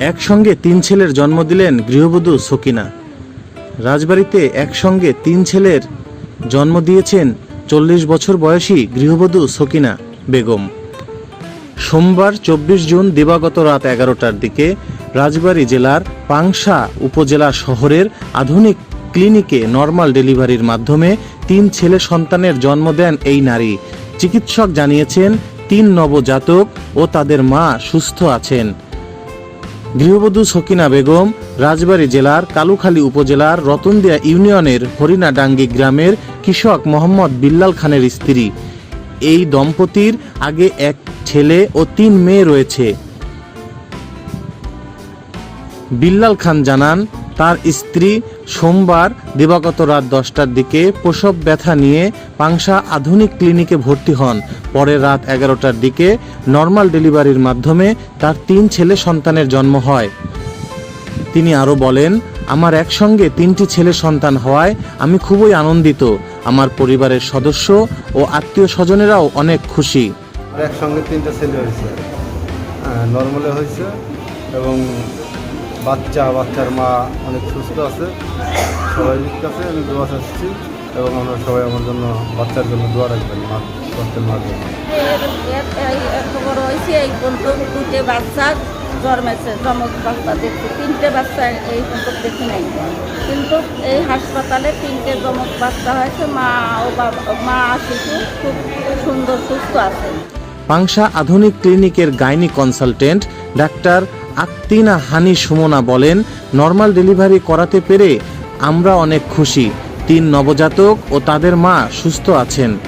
একসঙ্গে তিন ছেলের জন্ম দিলেন গৃহবধূ সকিনা। রাজবাড়িতে একসঙ্গে তিন ছেলের জন্ম দিয়েছেন চল্লিশ বছর বয়সী গৃহবধূ সকিনা বেগম। সোমবার চব্বিশ জুন দিবাগত রাত এগারোটার দিকে রাজবাড়ী জেলার পাংশা উপজেলা শহরের আধুনিক ক্লিনিকে নর্মাল ডেলিভারির মাধ্যমে তিন ছেলে সন্তানের জন্ম দেন এই নারী। চিকিৎসক জানিয়েছেন, তিন নবজাতক ও তাদের মা সুস্থ আছেন। গৃহবধূ সকিনা বেগম রাজবাড়ী জেলার কালুখালী উপজেলার রতনদিয়া ইউনিয়নের হরিণাডাঙ্গি গ্রামের কৃষক মোহাম্মদ বিল্লাল খানের স্ত্রী। এই দম্পতির আগে এক ছেলে ও তিন মেয়ে রয়েছে। বিল্লাল খান জানান তার স্ত্রী সোমবার দিবাগত রাত দশটার দিকে প্রসব ব্যথা নিয়ে পাংশা আধুনিক ক্লিনিকে ভর্তি হন। পরে রাত এগারোটার দিকে নর্মাল ডেলিভারির মাধ্যমে তার তিন ছেলে সন্তানের জন্ম হয়। তিনি আরও বলেন, আমার একসঙ্গে তিনটি ছেলে সন্তান হওয়ায় আমি খুবই আনন্দিত। আমার পরিবারের সদস্য ও আত্মীয় স্বজনেরাও অনেক খুশি। একসঙ্গে তিনটা ছেলে হয়েছে। হ্যাঁ নর্মালে হয়েছে এবং বাচ্চা বাচ্চার মা অনেক সুস্থ আছে। সবাই কাছে আমি দোয়া চাচ্ছি এবং আমরা সবাই আমার জন্য বাচ্চার জন্য দোয়া রাখবেন মা বাচ্চার মার জন্য। খবর হয়েছে এই পর্যন্ত দুটো বাচ্চা জন্মেছে জমক বাচ্চা দেখছি তিনটে বাচ্চা এই পর্যন্ত দেখি নাই কিন্তু এই হাসপাতালে তিনটে জমক বাচ্চা হয়েছে মা ও বাবা মা শিশু খুব সুন্দর সুস্থ আছে। পাংশা আধুনিক ক্লিনিকের gynae consultant doctor Aktina Honey Sumona বলেন নর্মাল ডেলিভারি করাতে পেরে আমরা অনেক খুশি। তিন নবজাতক ও তাদের মা সুস্থ আছেন।